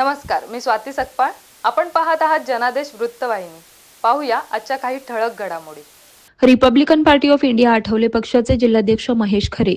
नमस्कार मी स्वाती सकपाळ. आपण पाहत आहात जनादेश वृत्तवाहिनी. पाहूया आजच्या काही ठळक घडामोडी. Republican party of India Athavale पक्षाचे जिल्हाध्यक्ष महेश खरे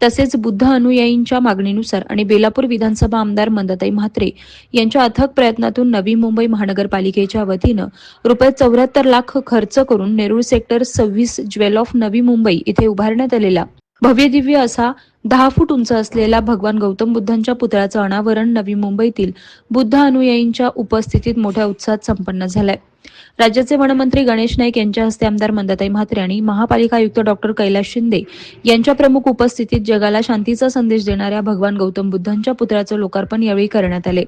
तसेच बुद्ध अनुयायींच्या मागणीनुसार आणि बेलापूर विधानसभा आमदार मंदताई म्हात्रे यांच्या अथक प्रयत्नातून नवी मुंबई महानगरपालिकेच्या वतीनं रुपये चौऱ्याहत्तर लाख खर्च करून नेरूळ सेक्टर सव्वीस ज्वेल ऑफ नवी मुंबई इथे उभारण्यात आलेला भव्य दिव्य असा दहा फूट उंच असलेला भगवान गौतम बुद्धांच्या पुतळ्याचं अनावरण नवी मुंबईतील बुद्ध अनुयायींच्या उपस्थितीत मोठ्या उत्साहात संपन्न झालंय. राज्याचे वनमंत्री गणेश नाईक यांच्या हस्ते आमदार मंदाताई म्हात्रे आणि महापालिका आयुक्त डॉक्टर कैलास शिंदे यांच्या प्रमुख उपस्थितीत जगाला शांतीचा संदेश देणाऱ्या भगवान गौतम बुद्धांच्या पुतळ्याचं लोकार्पण यावेळी करण्यात आले.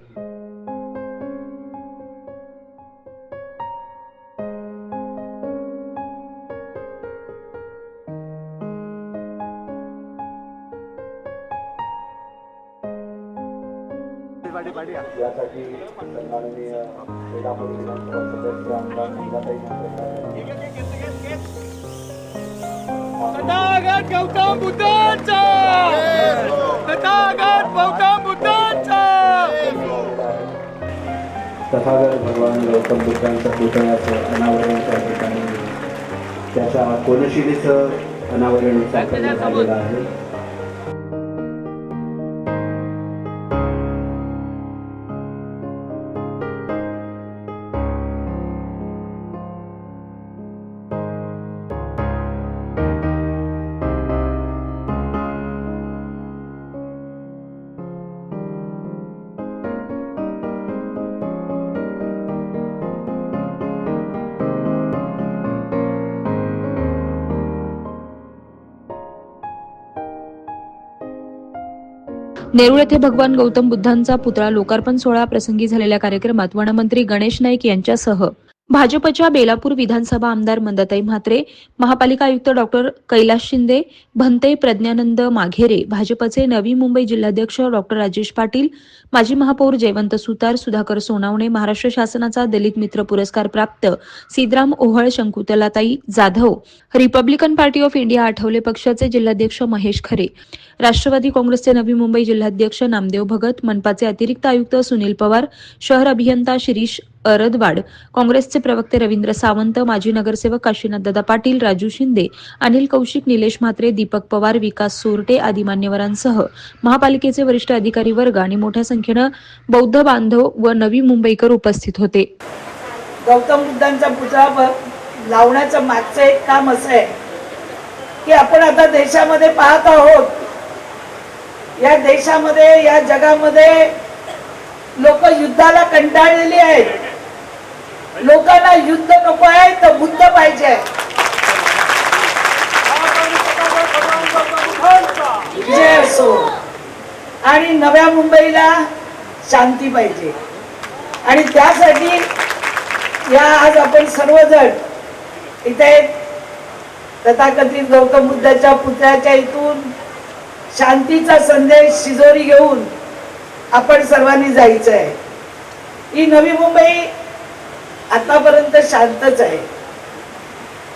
यासाठी सन्माननीय बेलापूर विधानसभा सदस्य आमदार ठाकरे तथागत गौतम बुद्धांचा! तथागत गौतम बुद्धांचा! तथागत भगवान गौतम बुद्धांच्या पुतळ्याचं अनावरण त्या ठिकाणी त्याच्या कोनशिलेचं अनावरण आलेलं आहे. नेरूळ येथे भगवान गौतम बुद्धांचा पुतळा लोकार्पण सोहळा प्रसंगी झालेल्या कार्यक्रमात वनमंत्री गणेश नाईक यांच्यासह भाजपच्या बेलापूर विधानसभा आमदार मंदाताई म्हात्रे महापालिका आयुक्त डॉक्टर कैलास शिंदे भंते प्रज्ञानंद माघेरे भाजपचे नवी मुंबई जिल्हाध्यक्ष डॉक्टर राजेश पाटील माजी महापौर जयवंत सुतार सुधाकर सोनावणे महाराष्ट्र शासनाचा दलित मित्र पुरस्कार प्राप्त Siddram Ohal Shakuntalatai Jadhav Republican party of India Athavale पक्षाचे जिल्हाध्यक्ष महेश खरे राष्ट्रवादी काँग्रेसचे नवी मुंबई जिल्हाध्यक्ष नामदेव भगत मनपाचे अतिरिक्त आयुक्त सुनील पवार शहर अभियंता शिरीष अरदवाड. काँग्रेसचे प्रवक्ते रवींद्र सावंत माजी नगरसेवक काशीनाथदादा पाटील राजू शिंदे अनिल कौशिक निलेश म्हात्रे दीपक पवार विकास सोरटे आदी मान्यवरांसह महापालिकेचे वरिष्ठ अधिकारी वर्ग आणि मोठ्या संख्येनं बौद्ध बांधव व नवी मुंबईकर उपस्थित होते. गौतम बुद्धांचा पुतळा लावण्याचं मागचं एक काम असं आहे की आपण आता देशामध्ये पाहत आहोत. या देशामध्ये या जगामध्ये लोक युद्धाला कंटाळलेली आहेत. लोकांना युद्ध नको आहे तर बुद्ध पाहिजे. विजय असो. आणि नव्या मुंबईला शांती पाहिजे. आणि त्यासाठी या आज आपण सर्वजण इथे तथाकथित गौतम बुद्धाच्या पुतळ्याच्या इथून शांतीचा संदेश शिजोरी घेऊन आपण सर्वांनी जायचं आहे ही नवी मुंबई आतापर्यंत शांतच आहे.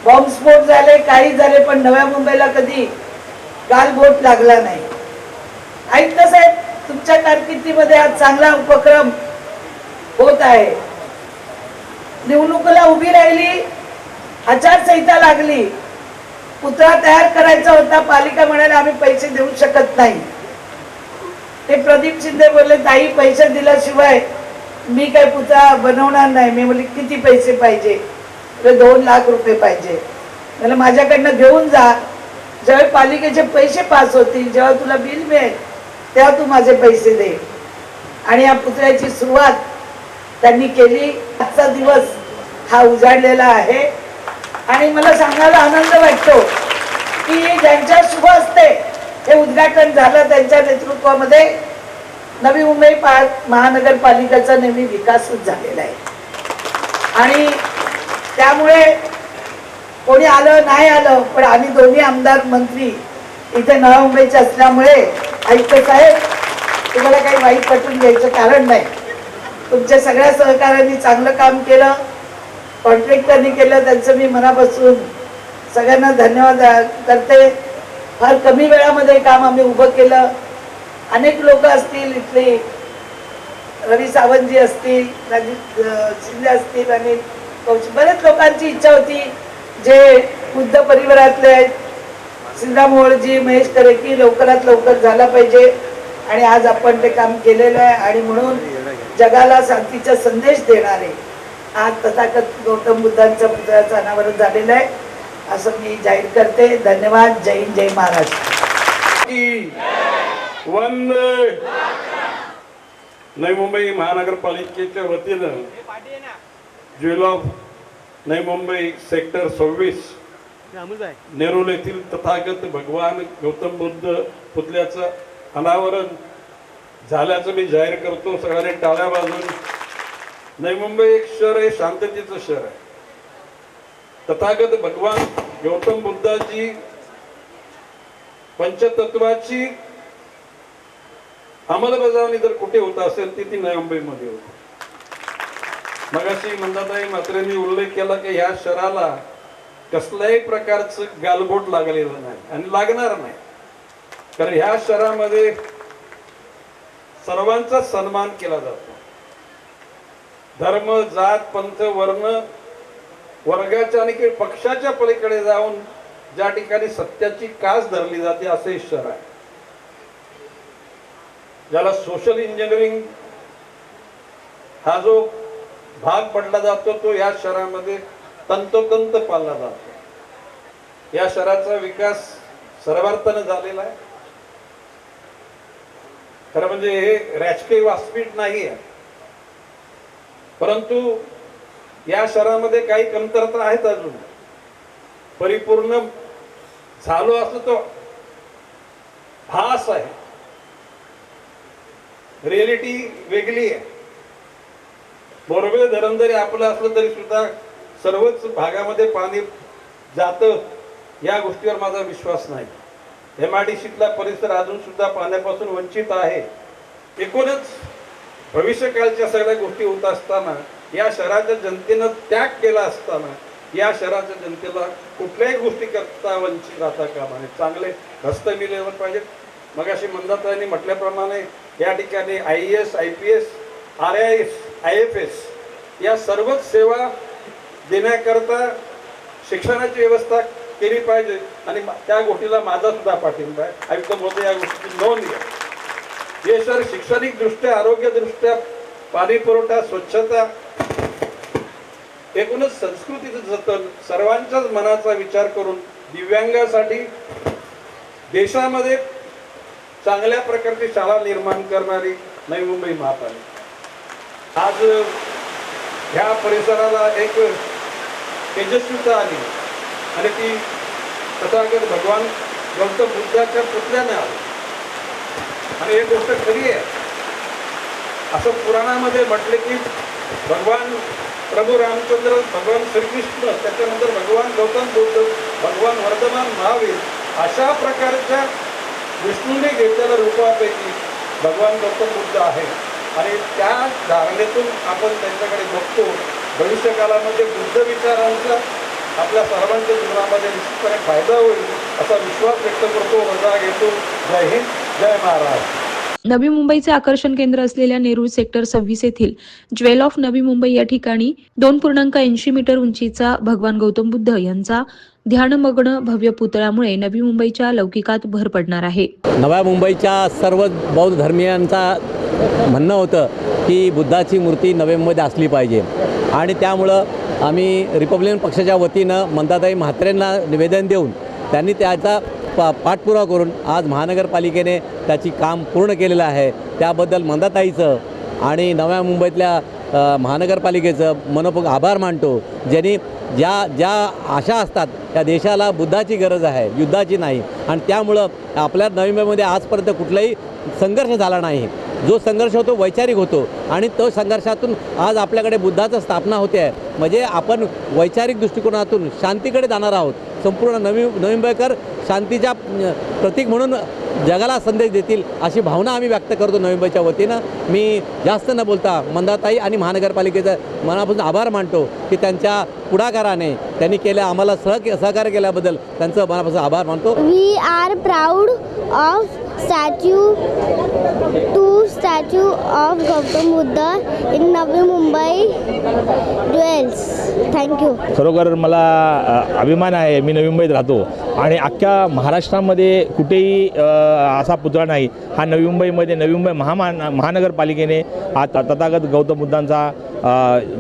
बॉम्बस्फोट झाले काही झाले पण नव्या मुंबईला कधी गालबोट लागला नाही. आयुक्त साहेब तुमच्या कारकिर्दीमध्ये हा चांगला उपक्रम होत आहे. निवडणुकीला उभी राहिली आचारसंहिता लागली. पुतळा तयार करायचा होता पालिका म्हणाले आम्ही पैसे देऊ शकत नाही. ते प्रदीप शिंदे बोलले ताई पैसे दिल्याशिवाय मी काय पुतळा बनवणार नाही. मी म्हणजे किती पैसे पाहिजे? तर दोन लाख रुपये पाहिजे. मला माझ्याकडनं घेऊन जा. ज्यावेळी पालिकेचे पैसे पास होतील जेव्हा तुला बिल मिळेल तेव्हा तू माझे पैसे दे. आणि या पुतळ्याची सुरुवात त्यांनी केली. आजचा दिवस हा उजाडलेला आहे. आणि मला सांगायला आनंद वाटतो की ज्यांच्या शुभ असते हे उद्घाटन झालं त्यांच्या नेतृत्वामध्ये नवी मुंबई पा महानगरपालिकेचा नेहमी विकासच झालेला आहे. आणि त्यामुळे कोणी आलं नाही आलं पण आम्ही दोन्ही आमदार मंत्री इथे नव्या मुंबईचे असल्यामुळे आयुक्त साहेब तुम्हाला काही वाईट पटवून घ्यायचं कारण नाही. तुमच्या सगळ्या सहकाऱ्यांनी चांगलं काम केलं कॉन्ट्रॅक्टरनी केलं त्यांचं मी मनापासून सगळ्यांना धन्यवाद करते. फार कमी वेळामध्ये काम आम्ही उभं केलं. अनेक लोक असतील इथले. रवी सावंतजी असतील राजीव शिंदे असतील आणि कौशिक बरेच लोकांची इच्छा होती जे बुद्ध परिवारातले आहेत. श्रीराम मोहोळजी महेश करेकी लवकरात लवकर झाला पाहिजे आणि आज आपण ते काम केलेलं आहे आणि म्हणून जगाला शांतीचा संदेश देणारे आज तथागत गौतम बुद्धांच्या पुतळ्याचं अनावरण झालेलं आहे. असं मी जाहीर करते. धन्यवाद. जय हिंद जय महाराष्ट्र. वंदे! नवी मुंबई महानगरपालिकेच्या वतीनं jewel of Navi Mumbai sector सव्वीस नेरुल येथील तथागत भगवान गौतम बुद्ध पुतल्याचं अनावरण झाल्याचं मी जाहीर करतो. सगळ्यांनी टाळ्या बाजून नवी मुंबई एक शहर आहे शांततेचं शहर आहे. तथागत भगवान गौतम बुद्धाची पंचतत्वाची अंमलबजावणी जर कुठे होत असेल ती ती नवी मुंबईमध्ये होती. मगाशी मंदाताई मात्रेंनी उल्लेख केला की ह्या शहराला कसल्याही प्रकारचं गालबोट लागलेलं नाही आणि लागणार नाही. कारण ह्या शहरामध्ये सर्वांचा सन्मान केला जातो. धर्म जात पंथ वर्ण वर्गाच्या आणि पक्षाच्या पलीकडे जाऊन ज्या ठिकाणी सत्याची कास धरली जाते असे शहर आहे. ज्याला सोशल इंजिनिअरिंग हा जो भाग पडला जातो तो या शहरामध्ये तंतोतंत पाळला जातो. या शहराचा विकास सर्वार्थानं झालेला आहे. खरं म्हणजे हे राजकीय व्यासपीठ नाही आहे. परंतु या शहरामध्ये काही कमतरता आहेत अजून. परिपूर्ण झालो असं तो भास आहे. रिएलिटी वेगळी आहे. बोरवेल धरण जरी आपलं असलं तरी सुद्धा सर्वच भागामध्ये पाणी जातं या गोष्टीवर माझा विश्वास नाही. एम आय डी सीतला परिसर अजून सुद्धा पाण्यापासून वंचित आहे. एकूणच भविष्यकाळच्या सगळ्या गोष्टी होत असताना या शहराच्या जनतेनं त्याग केला असताना या शहराच्या जनतेला कुठल्याही गोष्टी करता वंचित राहता कामा नये. चांगले रस्ते मिळवले पाहिजेत. मग अशी मंदाताईंनी म्हटल्याप्रमाणे या ठिकाणी I S I P S R I S I F S या सर्वच सेवा देण्याकरता शिक्षणाची व्यवस्था केली पाहिजे. आणि त्या गोष्टीला माझा सुद्धा पाठिंबा आहे. आयुक्त महोदय या गोष्टीची नोंद घ्या. हे सर शिक्षणिकदृष्ट्या आरोग्यदृष्ट्या पाणीपुरवठा स्वच्छता एकूणच संस्कृतीचं जतन सर्वांच्याच मनाचा विचार करून दिव्यांगासाठी देशामध्ये चांगल्या प्रकारची शाळा निर्माण करणारी नवी मुंबई महापालिका. आज ह्या परिसराला एक तेजस्वीता आली. आणि ती तथागत भगवान गौतम बुद्धाच्या पुतल्याने आली. आणि एक गोष्ट खरी आहे. असं पुराणामध्ये म्हटले की भगवान प्रभू रामचंद्र भगवान श्रीकृष्ण त्याच्यानंतर भगवान गौतम बुद्ध भगवान वर्धमान महावीर अशा प्रकारच्या विष्णूने घेतलेल्या रूपापैकी भगवान गौतम बुद्ध आहे आणि त्या धारणेतून आपण त्यांच्याकडे बघतो भविष्यकालामध्ये बुद्ध विचारांचा आपल्या सर्वांच्या जीवनामध्ये निश्चितपणे फायदा होईल असा विश्वास व्यक्त करतो रजा घेतो. जय हिंद जय महाराष्ट्र नवी मुंबईचे आकर्षण केंद्र असलेल्या नेरूळ सेक्टर सव्वीस येथील ज्वेल ऑफ नवी मुंबई या ठिकाणी दोन पूर्णांक ऐंशी मीटर उंचीचा भगवान गौतम बुद्ध यांचा ध्यानमग्न भव्य पुतळ्यामुळे नवी मुंबईच्या लौकिकात भर पडणार आहे. नव्या मुंबईच्या सर्व बौद्ध धर्मियांचा म्हणणं होतं की बुद्धाची मूर्ती नवी मुंबईत असली पाहिजे. आणि त्यामुळं आम्ही रिपब्लिकन पक्षाच्या वतीनं मंदाताई म्हात्रेंना निवेदन देऊन त्यांनी त्याचा पा पाठपुरावा करून आज महानगरपालिकेने त्याची काम पूर्ण केलेलं आहे. त्याबद्दल मंदाताईचं आणि नव्या मुंबईतल्या महानगरपालिकेचं मनपूर्वक आभार मानतो. ज्यांनी ज्या ज्या आशा असतात त्या देशाला बुद्धाची गरज आहे युद्धाची नाही. आणि त्यामुळं आपल्या नवी मुंबईमध्ये आजपर्यंत कुठलाही संघर्ष झाला नाही. जो संघर्ष होतो वैचारिक होतो. आणि तो संघर्षातून आज आपल्याकडे बुद्धाचं स्थापना होते. आहे म्हणजे आपण वैचारिक दृष्टिकोनातून शांतीकडे जाणार आहोत. संपूर्ण नवी नवी मुंबईकर शांतीच्या प्रतीक म्हणून जगाला संदेश देतील अशी भावना आम्ही व्यक्त करतो नवी मुंबईच्या वतीनं. मी जास्त न बोलता मंदाताई आणि महानगरपालिकेचा मनापासून आभार मानतो की त्यांच्या पुढाकाराने त्यांनी केल्या आम्हाला सह सहकार्य केल्याबद्दल त्यांचं मनापासून आभार मानतो. We are proud of statue to statue of Gautam Buddha in Navi Mumbai jewels thank you खरोखर मला अभिमान आहे. मी नवी मुंबईत राहतो. आणि अख्ख्या महाराष्ट्रामध्ये कुठेही असा पुतळा नाही. हा नवी मुंबईमध्ये नवी मुंबई महामान महानगरपालिकेने हा त- तथागत गौतम बुद्धांचा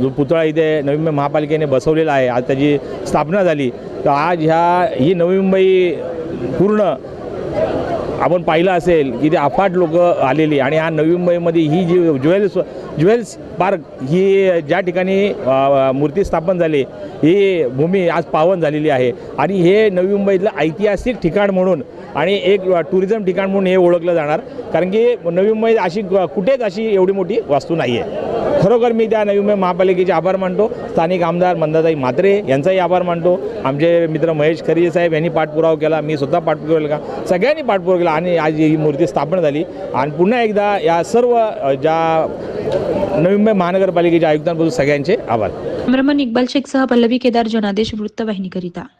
जो पुतळा इथे नवी मुंबई महापालिकेने बसवलेला आहे. आज त्याची स्थापना झाली. तर आज ह्या ही नवी मुंबई पूर्ण आपण पाहिलं असेल की ते अफाट लोक आलेली आणि हा नवी मुंबईमध्ये ही जी ज्वेल्स ज्वेल्स पार्क ही ज्या ठिकाणी मूर्ती स्थापन झाली ही भूमी आज पावन झालेली आहे. आणि हे नवी मुंबईतलं ऐतिहासिक ठिकाण म्हणून आणि एक टुरिझम ठिकाण म्हणून हे ओळखलं जाणार. कारण की नवी मुंबईत अशी कुठेच अशी एवढी मोठी वास्तू नाही आहे खरोखर मी त्या नवी मुंबई महापालिकेचे आभार मानतो. स्थानिक आमदार मंदाताई म्हात्रे यांचाही आभार मानतो. आमचे मित्र महेश खरिजे साहेब यांनी पाठपुरावा केला. मी स्वतः पाठपुरावा केला. सगळ्यांनी पाठपुरावा केला आणि आज ही मूर्ती स्थापन झाली. आणि पुन्हा एकदा या सर्व ज्या नवी मुंबई महानगरपालिकेच्या आयुक्तांपासून सगळ्यांचे आभार. कॅमेरामन शेख शेखसह पल्लवी केदार जनादेश वृत्तवाहिनीकरिता.